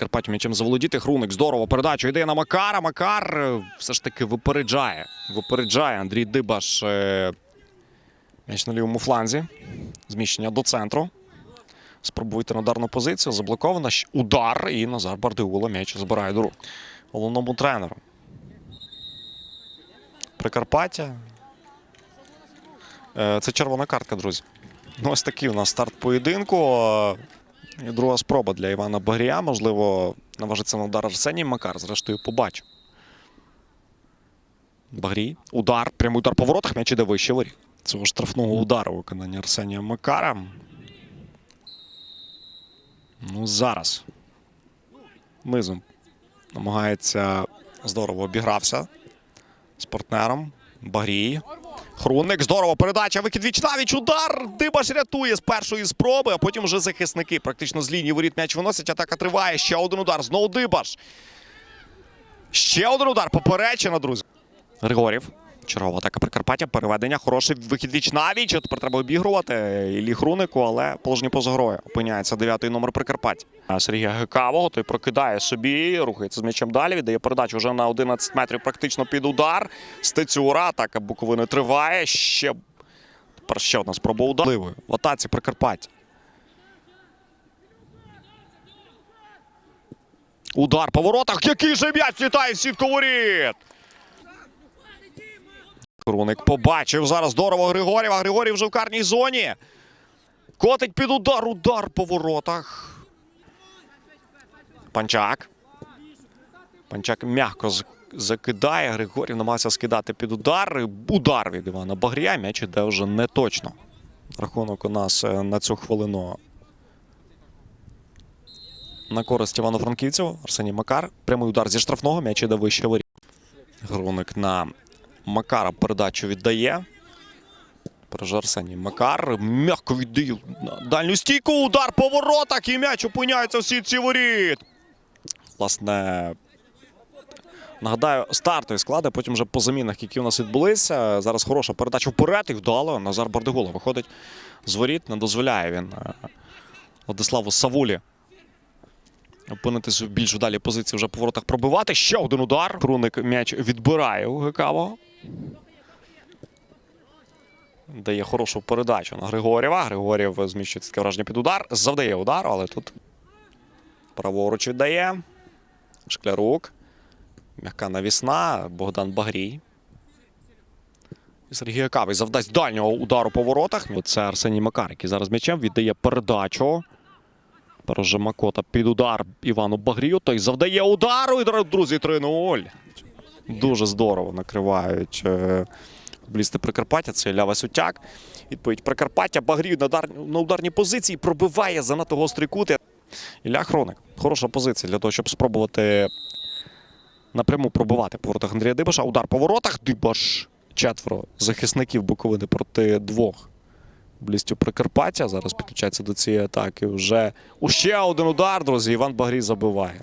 Прикарпаттю м'ячем заволодіти. Хруник здорово передачу йде на Макара. Макар е, все ж таки випереджає. Випереджає Андрій Дибаш. е, М'яч на лівому фланзі. Зміщення до центру. Спробуйте на ударну позицію. Заблокована. Удар. І Назар Бардиула м'яч збирає до рук. Головному тренеру. Прикарпаття. Е, Це червона картка, друзі. Ну, ось такий у нас старт поєдинку. І друга спроба для Івана Багрія. Можливо, наважиться на удар Арсеній Макар. Зрештою, побачив. Багрій. Удар. Прямий удар по воротах. М'яч іде вище воріт. Цього штрафного удару виконання Арсенія Макара. Ну, зараз. Низом намагається здорово обігрався з партнером. Багрій. Хруник, здорово, передача, викид віч навіч, удар. Дибаш рятує з першої спроби, а потім вже захисники практично з лінії воріт м'яч виносять. Атака триває. Ще один удар. Знову Дибаш. Ще один удар. Поперечена, друзі. Григорів. Чергова атака Прикарпаття. Переведення. Хороший вихід віч навіч. Тепер треба обігрувати Іллі Хрунику, але положення поза грою. Опиняється дев'ятий номер Прикарпаття. Сергія Гекавого той прокидає собі, рухається з м'ячем далі. Віддає передачу вже на 11 метрів практично під удар. Стецюра. Атака Буковини триває. Ще тепер ще одна спроба удару. В атаці Прикарпаття. Удар по воротах. Який же м'яч літає в сітку воріт! Круник побачив зараз здорово Григорєва. Григорій вже в карній зоні. Котить під удар. Удар по воротах. Панчак. Панчак м'яко закидає. Григорів намагався скидати під удар. Удар від Івана Багрія. М'яч іде вже не точно. Рахунок у нас е, на цю хвилину. На користь Івано-Франківців. Арсеній Макар. Прямий удар зі штрафного. М'яч іде вище воріт. Груник на Макара передачу віддає. Арсеній Макар. М'яко віддає на дальню стійку. Удар по воротах. І м'яч опиняється в сітці воріт. Власне. Нагадаю, стартові склади, потім вже по замінах, які у нас відбулися. Зараз хороша передача вперед і вдало. Назар Бардигола виходить з воріт. Не дозволяє він е, Владиславу Савулі опинитися в більш вдалі позиції вже по воротах пробивати. Ще один удар. Круник м'яч відбирає у Гекавого. Дає хорошу передачу на Григорєва. Григорєв зміщується таке враження під удар. Завдає удар, але тут праворуч віддає. Шклярук. М'яка навісна. Богдан Багрій. Сергій Гекавий завдасть дальнього удару по воротах. Це Арсеній Макар, який зараз м'ячем віддає передачу. Переже Макота під удар Івану Багрію. Той завдає удару. І, друзі, 3-0. Дуже здорово накривають е, футболісти Прикарпаття. Це Ілля Васютяк. Відповідь Прикарпаття. Багрію на ударній позиції пробиває занадто гострий кут. Ілля Хроник. Хороша позиція для того, щоб спробувати напряму пробивати по воротах Андрія Дибаша. Удар по воротах. Дибаш. Четверо захисників Буковини проти двох блістю Прикарпаття. Зараз підключається до цієї атаки. Вже у ще один удар, друзі. Іван Багрій забиває.